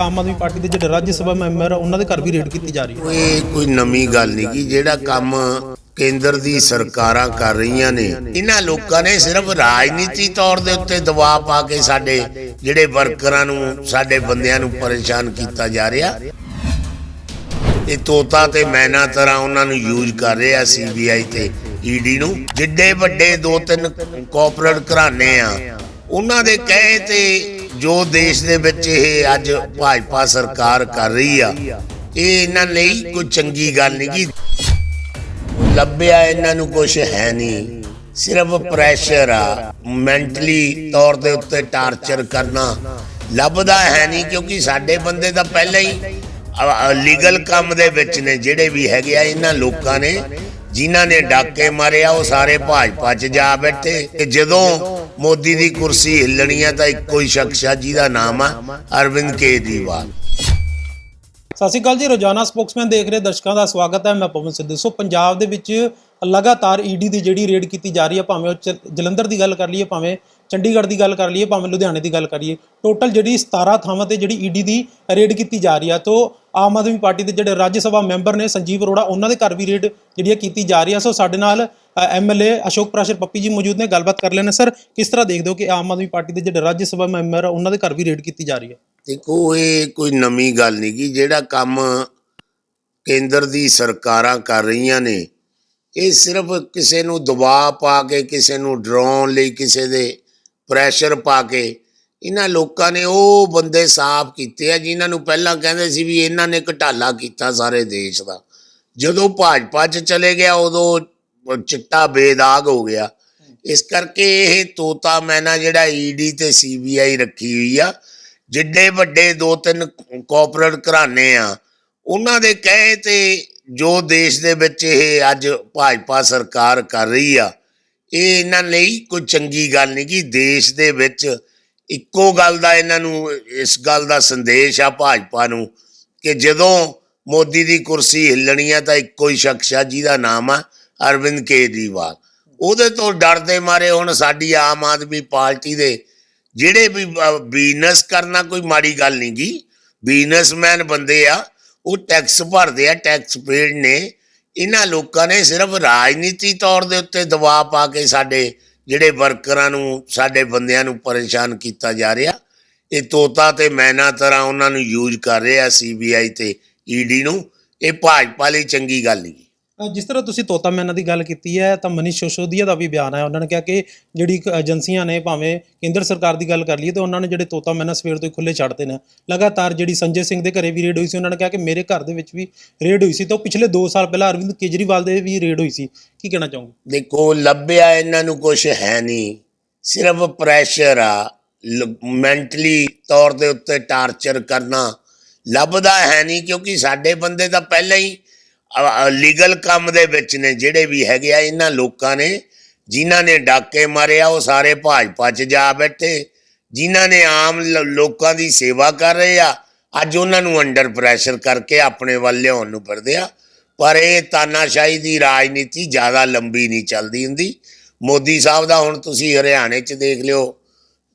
Aam Aadmi party ਦੇ ਜਿਹੜੇ ਰਾਜ ਸਭਾ member ਆ, ਉਹਨਾਂ ਦੇ ਘਰ ਵੀ ਰੇਡ ਕੀਤੀ ਜਾ ਰਹੀ ਹੈ। ਇਹ ਕੋਈ ਨਵੀਂ ਗੱਲ ਨਹੀਂ ਕਿ ਜਿਹੜਾ ਕੰਮ ਕੇਂਦਰ ਦੀ ਸਰਕਾਰਾਂ ਕਰ ਰਹੀਆਂ ਨੇ, ਇਹਨਾਂ ਲੋਕਾਂ ਨੇ ਸਿਰਫ ਰਾਜਨੀਤੀ ਤੌਰ ਦੇ ਉੱਤੇ ਦਬਾਅ ਪਾ ਕੇ ਸਾਡੇ ਜਿਹੜੇ ਵਰਕਰਾਂ ਨੂੰ, ਸਾਡੇ ਬੰਦਿਆਂ ਨੂੰ ਪਰੇਸ਼ਾਨ ਕੀਤਾ ਜਾ ਰਿਹਾ। ਇਹ ਤੋਤਾ ਤੇ ਮੈਨਾ ਤਰ੍ਹਾਂ ਉਹਨਾਂ ਨੂੰ ਯੂਜ਼ ਕਰ ਰਿਹਾ ਸੀਬੀਆਈ ਤੇ ਈਡੀ ਨੂੰ। ਜਿੱਡੇ ਵੱਡੇ ਦੋ ਤਿੰਨ ਕਾਰਪੋਰੇਟ ਘਰਾਣੇ ਆ, ਉਹਨਾਂ ਦੇ ਕਹੇ ਤੇ ਜੋ ਦੇਸ਼ ਦੇ ਵਿੱਚ ਇਹ ਅੱਜ ਭਾਜਪਾ ਸਰਕਾਰ ਕਰ ਰਹੀ ਆ, ਇਹ ਇਹਨਾਂ ਲਈ ਕੋਈ ਚੰਗੀ ਗੱਲ ਨਹੀਂ ਕਿ ਲੱਭਿਆ ਇਹਨਾਂ ਨੂੰ ਕੁਝ ਹੈ ਨਹੀਂ। ਸਿਰਫ ਪ੍ਰੈਸ਼ਰ ਆ ਮੈਂਟਲੀ ਤੌਰ ਦੇ ਉੱਤੇ ਟਾਰਚਰ ਕਰਨਾ। ਲੱਭਦਾ ਹੈ ਨਹੀਂ ਕਿਉਂਕਿ ਸਾਡੇ ਬੰਦੇ ਤਾਂ ਪਹਿਲਾਂ ਹੀ ਲੀਗਲ ਕੰਮ ਦੇ ਵਿੱਚ ਨੇ ਜਿਹੜੇ ਵੀ ਹੈਗੇ ਆ, ਇਹਨਾਂ ਲੋਕਾਂ ਨੇ ਜਿਨ੍ਹਾਂ ਨੇ ਡਾਕੇ ਮਾਰਿਆ ਉਹ ਸਾਰੇ ਭਾਜਪਾ 'ਚ ਜਾ ਬੈਠੇ। ਤੇ ਜਦੋਂ ਮੋਦੀ ਦੀ ਕੁਰਸੀ ਹਿੱਲਣੀ ਆ, ਤਾਂ ਇੱਕੋ ਹੀ ਸ਼ਖਸ ਆ, ਜਿਹਦਾ ਨਾਮ ਆ ਅਰਵਿੰਦ ਕੇਜਰੀਵਾਲ। ਸਤਿ ਸ਼੍ਰੀ ਅਕਾਲ ਜੀ, ਰੋਜ਼ਾਨਾ ਸਪੋਕਸਮੈਨ ਦੇਖ ਰਹੇ ਦਰਸ਼ਕਾਂ ਦਾ ਸਵਾਗਤ ਹੈ। ਮੈਂ ਪਵਨ ਸਿੱਧੂ। ਸੋ ਪੰਜਾਬ ਦੇ ਵਿੱਚ ਲਗਾਤਾਰ ਈਡੀ ਦੀ ਜਿਹੜੀ ਰੇਡ ਕੀਤੀ ਜਾ ਰਹੀ ਹੈ ਭਾਵੇਂ ਉਹ ਜਲੰਧਰ ਦੀ ਗੱਲ ਕਰ ਲਈਏ, ਭਾਵੇਂ ਚੰਡੀਗੜ੍ਹ ਦੀ ਗੱਲ ਕਰ ਲਈਏ, ਭਾਵੇਂ ਲੁਧਿਆਣੇ ਦੀ ਗੱਲ ਕਰੀਏ ਟੋਟਲ ਜਿਹੜੀ 17 ਥਾਵਾਂ ਤੇ ਜਿਹੜੀ ਈਡੀ ਦੀ ਰੇਡ ਕੀਤੀ ਜਾ ਰਹੀ ਹੈ ਤੋਂ ਆਮ ਆਦਮੀ ਪਾਰਟੀ ਦੇ ਜਿਹੜੇ ਰਾਜ ਸਭਾ ਮੈਂਬਰ ਨੇ ਸੰਜੀਵ ਅਰੋੜਾ, ਉਹਨਾਂ ਦੇ ਘਰ ਵੀ ਰੇਡ ਜਿਹੜੀ ਕੀਤੀ ਜਾ ਰਹੀ ਹੈ ਸੋ ਸਾਡੇ ਨਾਲ ਐਮਐਲਏ ਅਸ਼ੋਕ ਪ੍ਰਾਸ਼ਰ ਪੱਪੀ ਜੀ ਮੌਜੂਦ ਨੇ, ਗੱਲਬਾਤ ਕਰ ਲੈਣੇ ਸਰ, ਕਿਸ ਤਰ੍ਹਾਂ ਦੇਖਦੇ ਹੋ ਕਿ ਆਮ ਆਦਮੀ ਪਾਰਟੀ ਦੇ ਜਿਹੜੇ ਰਾਜ ਸਭਾ ਮੈਂਬਰ ਆ, ਉਹਨਾਂ ਦੇ ਘਰ ਵੀ ਰੇਡ ਕੀਤੀ ਜਾ ਰਹੀ ਹੈ ਦੇਖੋ, ਇਹ ਕੋਈ ਨਵੀਂ ਗੱਲ ਨਹੀਂ ਕਿ ਜਿਹੜਾ ਕੰਮ ਕੇਂਦਰ ਦੀ ਸਰਕਾਰਾਂ ਕਰ ਰਹੀਆਂ ਨੇ, ਇਹ ਸਿਰਫ ਕਿਸੇ ਨੂੰ ਦਬਾਅ ਪਾ ਕੇ, ਕਿਸੇ ਨੂੰ ਡਰਾਉਣ ਲਈ, ਕਿਸੇ ਦੇ ਪ੍ਰੈਸ਼ਰ ਪਾ ਕੇ, ਇਹਨਾਂ ਲੋਕਾਂ ਨੇ ਉਹ ਬੰਦੇ ਸਾਫ਼ ਕੀਤੇ ਆ ਜਿਨ੍ਹਾਂ ਨੂੰ ਪਹਿਲਾਂ ਕਹਿੰਦੇ ਸੀ ਵੀ ਇਹਨਾਂ ਨੇ ਘਟਾਲਾ ਕੀਤਾ ਸਾਰੇ ਦੇਸ਼ ਦਾ। ਜਦੋਂ ਭਾਜਪਾ 'ਚ ਚਲੇ ਗਿਆ, ਉਦੋਂ ਚਿੱਟਾ ਬੇਦਾਗ ਹੋ ਗਿਆ। ਇਸ ਕਰਕੇ ਇਹ ਤੋਤਾ ਮੈਨਾ ਜਿਹੜਾ ਈਡੀ ਤੇ ਸੀਬੀਆਈ ਰੱਖੀ ਹੋਈ ਆ, ਜਿੱਡੇ ਵੱਡੇ ਦੋ ਤਿੰਨ ਕਾਰਪੋਰੇਟ ਘਰਾਣੇ ਆ, ਉਹਨਾਂ ਦੇ ਕਹੇ ਤੇ ਜੋ ਦੇਸ਼ ਦੇ ਵਿੱਚ ਇਹ ਅੱਜ ਭਾਜਪਾ ਸਰਕਾਰ ਕਰ ਰਹੀ ਆ ਇਹ ਇਹਨਾਂ ਲਈ ਕੋਈ ਚੰਗੀ ਗੱਲ ਨਹੀਂ ਕਿ ਦੇਸ਼ ਦੇ ਵਿੱਚ ਇੱਕੋ ਗੱਲ ਦਾ ਇਹਨਾਂ ਨੂੰ, ਇਸ ਗੱਲ ਦਾ ਸੰਦੇਸ਼ ਆ ਭਾਜਪਾ ਨੂੰ ਕਿ ਜਦੋਂ ਮੋਦੀ ਦੀ ਕੁਰਸੀ ਹਿੱਲਣੀ ਆ ਤਾਂ ਇੱਕੋ ਹੀ ਸ਼ਖਸ ਆ ਜਿਹਦਾ ਨਾਮ ਆ ਅਰਵਿੰਦ ਕੇਜਰੀਵਾਲ। ਉਹਦੇ ਤੋਂ ਡਰਦੇ ਮਾਰੇ ਹੁਣ ਸਾਡੀ ਆਮ ਆਦਮੀ ਪਾਰਟੀ ਦੇ ਜਿਹੜੇ ਵੀ ਬਿਜ਼ਨਸ ਕਰਨਾ ਕੋਈ ਮਾੜੀ ਗੱਲ ਨਹੀਂ ਗੀ। ਬਿਜ਼ਨਸਮੈਨ ਬੰਦੇ ਆ, ਉਹ ਟੈਕਸ ਭਰਦੇ ਆ, ਟੈਕਸ ਪੇਡ ਨੇ। ਇਹਨਾਂ ਲੋਕਾਂ ਨੇ ਸਿਰਫ ਰਾਜਨੀਤੀ ਤੌਰ ਦੇ ਉੱਤੇ ਦਬਾਅ ਪਾ ਕੇ ਸਾਡੇ ਜਿਹੜੇ ਵਰਕਰਾਂ ਨੂੰ ਸਾਡੇ ਬੰਦਿਆਂ ਨੂੰ ਪਰੇਸ਼ਾਨ ਕੀਤਾ ਜਾ ਰਿਹਾ। ਇਹ ਤੋਤਾ ਤੇ ਮੈਨਾ ਤਰ੍ਹਾਂ ਉਹਨਾਂ ਨੂੰ ਯੂਜ਼ ਕਰ ਰਿਹਾ ਸੀਬੀਆਈ ਤੇ ਈਡੀ ਨੂੰ। ਇਹ ਭਾਜਪਾ ਲਈ ਚੰਗੀ ਗੱਲ ਨਹੀਂ। ਅ, ਜਿਸ ਤਰ੍ਹਾਂ ਤੁਸੀਂ ਤੋਤਾ ਮੈਨਾ ਦੀ ਗੱਲ ਕੀਤੀ ਹੈ, ਤਾਂ ਮਨੀਸ਼ ਸਿਸੋਦੀਆ ਦਾ ਵੀ ਬਿਆਨ ਹੈ। ਉਹਨਾਂ ਨੇ ਕਿਹਾ ਕਿ ਜਿਹੜੀ ਏਜੰਸੀਆਂ ਨੇ, ਭਾਵੇਂ ਕੇਂਦਰ ਸਰਕਾਰ ਦੀ ਗੱਲ ਕਰ ਲਈਏ, ਤਾਂ ਉਹਨਾਂ ਨੇ ਜਿਹੜੇ ਤੋਤਾ ਮੈਨਾ ਸਵੇਰ ਤੋਂ ਹੀ ਖੁੱਲੇ ਛੱਡਦੇ ਨੇ। ਲਗਾਤਾਰ ਜਿਹੜੀ ਸੰਜੇ ਸਿੰਘ ਦੇ ਘਰੇ ਵੀ ਰੇਡ ਹੋਈ ਸੀ, ਉਹਨਾਂ ਨੇ ਕਿਹਾ ਕਿ ਮੇਰੇ ਘਰ ਦੇ ਵਿੱਚ ਵੀ ਰੇਡ ਹੋਈ ਸੀ, ਤਾਂ ਉਹ ਪਿਛਲੇ 2 ਸਾਲ ਪਹਿਲਾਂ ਅਰਵਿੰਦ ਕੇਜਰੀਵਾਲ ਦੇ ਵੀ ਰੇਡ ਹੋਈ ਸੀ। ਕੀ ਕਹਿਣਾ ਚਾਹੋਗੇ? ਦੇਖੋ, ਲੱਭਿਆ ਇਹਨਾਂ ਨੂੰ ਕੁਝ ਹੈ ਨਹੀਂ। ਸਿਰਫ ਪ੍ਰੈਸ਼ਰ ਆ। ਮੈਂਟਲੀ ਤੌਰ ਦੇ ਉੱਤੇ ਟਾਰਚਰ ਕਰਨਾ। ਲੱਭਦਾ ਹੈ ਨਹੀਂ, ਕਿਉਂਕਿ ਸਾਡੇ ਬੰਦੇ ਤਾਂ ਪਹਿਲਾਂ ਹੀ ਲੀਗਲ ਕੰਮ ਦੇ ਵਿੱਚ ਨੇ ਜਿਹੜੇ ਵੀ ਹੈਗੇ ਆ, ਇਹਨਾਂ ਲੋਕਾਂ ਨੇ, ਜਿਨ੍ਹਾਂ ਨੇ ਡਾਕੇ ਮਾਰਿਆ ਉਹ ਸਾਰੇ ਭਾਜਪਾ 'ਚ ਜਾ ਬੈਠੇ। ਜਿਨ੍ਹਾਂ ਨੇ ਆਮ ਲ- ਲੋਕਾਂ ਦੀ ਸੇਵਾ ਕਰ ਰਹੇ ਆ, ਅੱਜ ਉਹਨਾਂ ਨੂੰ ਅੰਡਰ ਪ੍ਰੈਸ਼ਰ ਕਰਕੇ ਆਪਣੇ ਵੱਲ ਲਿਆਉਣ ਨੂੰ ਫਿਰਦੇ ਆ। ਪਰ ਇਹ ਤਾਨਾਸ਼ਾਹੀ ਦੀ ਰਾਜਨੀਤੀ ਜ਼ਿਆਦਾ ਲੰਬੀ ਨਹੀਂ ਚੱਲਦੀ ਹੁੰਦੀ। ਮੋਦੀ ਸਾਹਿਬ ਦਾ ਹੁਣ ਤੁਸੀਂ ਹਰਿਆਣੇ 'ਚ ਦੇਖ ਲਿਓ,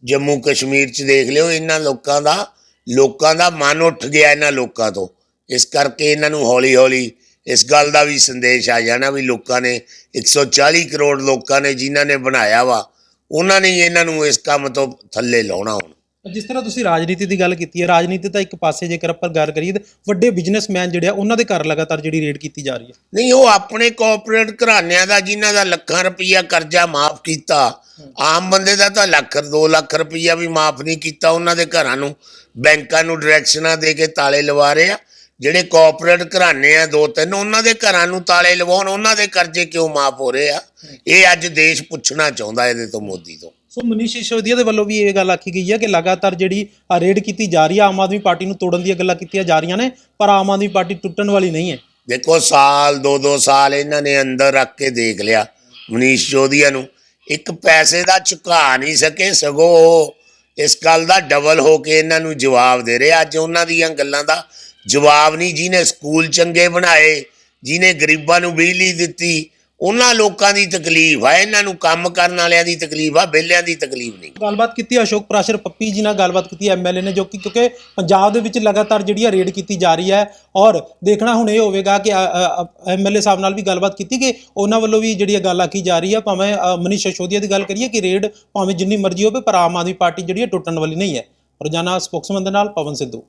ਜੰਮੂ ਕਸ਼ਮੀਰ 'ਚ ਦੇਖ ਲਿਓ, ਇਹਨਾਂ ਲੋਕਾਂ ਦਾ ਲੋਕਾਂ ਦਾ ਮਨ ਉੱਠ ਗਿਆ ਇਹਨਾਂ ਲੋਕਾਂ ਤੋਂ। ਇਸ ਕਰਕੇ ਇਹਨਾਂ ਨੂੰ ਹੌਲੀ-ਹੌਲੀ ਇਸ ਗੱਲ ਦਾ ਵੀ ਸੰਦੇਸ਼ ਆ ਜਾਣਾ ਵੀ ਲੋਕਾਂ ਨੇ 140 ਕਰੋੜ ਲੋਕਾਂ ਨੇ ਜਿਨ੍ਹਾਂ ਨੇ ਬਣਾਇਆ ਵਾ ਉਹਨਾਂ ਨੇ ਇਹਨਾਂ ਨੂੰ ਇਸ ਕੰਮ ਤੋਂ ਥੱਲੇ ਲਾਉਣਾ ਹੁਣ। ਜਿਸ ਤਰ੍ਹਾਂ ਤੁਸੀਂ ਰਾਜਨੀਤੀ ਦੀ ਗੱਲ ਕੀਤੀ ਹੈ ਰਾਜਨੀਤੀ ਤਾਂ ਇੱਕ ਪਾਸੇ ਜੇਕਰ ਆਪਾਂ ਗੱਲ ਕਰੀਏ ਤਾਂ ਵੱਡੇ ਬਿਜ਼ਨਸਮੈਨ ਜਿਹੜੇ ਆ ਉਹਨਾਂ ਦੇ ਘਰ ਲਗਾਤਾਰ ਜਿਹੜੀ ਰੇਡ ਕੀਤੀ ਜਾ ਰਹੀ ਹੈ। ਨਹੀਂ ਉਹ ਆਪਣੇ ਕਾਰਪੋਰੇਟ ਘਰਾਣਿਆਂ ਦਾ ਜਿਨ੍ਹਾਂ ਦਾ ਲੱਖਾਂ ਰੁਪਈਆ ਕਰਜ਼ਾ ਮਾਫ ਕੀਤਾ ਆਮ ਬੰਦੇ ਦਾ ਤਾਂ ਲੱਖ 2 ਲੱਖ ਰੁਪਈਆ ਵੀ ਮਾਫ ਨਹੀਂ ਕੀਤਾ ਉਹਨਾਂ ਦੇ ਘਰਾਂ ਨੂੰ। ਬੈਂਕਾਂ ਨੂੰ ਡਾਇਰੈਕਸ਼ਨਾਂ ਦੇ ਕੇ ਤਾਲੇ ਲਵਾ ਰਹੇ ਆ ਜਿਹੜੇ ਕਾਰਪੋਰੇਟ ਘਰਾਣੇ ਆ ਦੋ ਤਿੰਨ ਉਹਨਾਂ ਦੇ ਘਰਾਂ ਨੂੰ ਤਾਲੇ ਲਵਾਉਣ ਉਹਨਾਂ ਦੇ ਕਰਜ਼ੇ ਕਿਉਂ ਮਾਫ ਹੋ ਰਹੇ ਆ? ਇਹ ਅੱਜ ਦੇਸ਼ ਪੁੱਛਣਾ ਚਾਹੁੰਦਾ ਇਹਦੇ ਤੋਂ ਮੋਦੀ ਤੋਂ। ਸੋ ਮਨੀਸ਼ ਸਿਸੋਦੀਆ ਦੇ ਵੱਲੋਂ ਵੀ ਇਹ ਗੱਲ ਆਖੀ ਗਈ ਹੈ ਕਿ ਲਗਾਤਾਰ ਜਿਹੜੀ ਆ ਰੇਡ ਕੀਤੀ ਜਾ ਰਹੀ ਹੈ ਆਮ ਆਦਮੀ ਪਾਰਟੀ ਨੂੰ ਤੋੜਨ ਦੀਆਂ ਗੱਲਾਂ ਕੀਤੀਆਂ ਜਾ ਰਹੀਆਂ ਨੇ ਪਰ ਆਮ ਆਦਮੀ ਪਾਰਟੀ ਟੁੱਟਣ ਵਾਲੀ ਨਹੀਂ ਹੈ। ਦੇਖੋ ਸਾਲ ਦੋ ਦੋ ਸਾਲ ਇਹਨਾਂ ਨੇ ਅੰਦਰ ਰੱਖ ਕੇ ਦੇਖ ਲਿਆ ਮਨੀਸ਼ ਜੋਧੀਆ ਨੂੰ। ਇੱਕ ਪੈਸੇ ਦਾ ਝੁਕਾ ਨਹੀਂ ਸਕੇ ਸਗੋਂ ਇਸ ਗੱਲ ਦਾ ਡਬਲ ਹੋ ਕੇ ਇਹਨਾਂ ਨੂੰ ਜਵਾਬ ਦੇ ਰਹੇ ਅੱਜ ਉਹਨਾਂ ਦੀਆਂ ਗੱਲਾਂ ਦਾ ਜਵਾਬ ਨਹੀਂ, ਜਿਹਨੇ ਸਕੂਲ ਚੰਗੇ ਬਣਾਏ, ਜਿਹਨੇ ਗਰੀਬਾਂ ਨੂੰ ਬਿਜਲੀ ਦਿੱਤੀ, ਉਹਨਾਂ ਲੋਕਾਂ ਦੀ ਤਕਲੀਫ ਆ, ਇਹਨਾਂ ਨੂੰ ਕੰਮ ਕਰਨ ਵਾਲਿਆਂ ਦੀ ਤਕਲੀਫ ਆ ਬੇਲਿਆਂ ਦੀ ਤਕਲੀਫ ਨਹੀਂ। ਗੱਲਬਾਤ ਕੀਤੀ ਅਸ਼ੋਕ ਪ੍ਰਾਸ਼ਰ, ਪੱਪੀ ਜੀ ਨਾਲ ਗੱਲਬਾਤ ਕੀਤੀ ਐਮਐਲਏ ਨੇ, ਜੋ ਕਿ ਕਿਉਂਕਿ ਪੰਜਾਬ ਦੇ ਵਿੱਚ ਲਗਾਤਾਰ ਜਿਹੜੀ ਆ ਰੇਡ ਕੀਤੀ ਜਾ ਰਹੀ ਹੈ, ਔਰ ਦੇਖਣਾ ਹੁਣ ਇਹ ਹੋਵੇਗਾ ਕਿ ਐਮਐਲਏ ਸਾਹਿਬ ਨਾਲ ਵੀ ਗੱਲਬਾਤ ਕੀਤੀ ਕਿ ਉਹਨਾਂ ਵੱਲੋਂ ਵੀ ਜਿਹੜੀ ਇਹ ਗੱਲ ਆਖੀ ਜਾ ਰਹੀ ਹੈ ਭਾਵੇਂ ਮਨੀਸ਼ ਸਿਸੋਦੀਆ ਦੀ ਗੱਲ ਕਰੀਏ ਕਿ ਰੇਡ ਭਾਵੇਂ ਜਿੰਨੀ ਮਰਜ਼ੀ ਹੋਵੇ, ਪਰ ਆਮ ਆਦਮੀ ਪਾਰਟੀ ਜਿਹੜੀ ਹੈ ਟੁੱਟਣ ਵਾਲੀ ਨਹੀਂ ਹੈ। ਰੋਜ਼ਾਨਾ ਸਪੋਕਸਮੈਨ ਦੇ ਨਾਲ ਪਵਨ ਸਿੱਧੂ।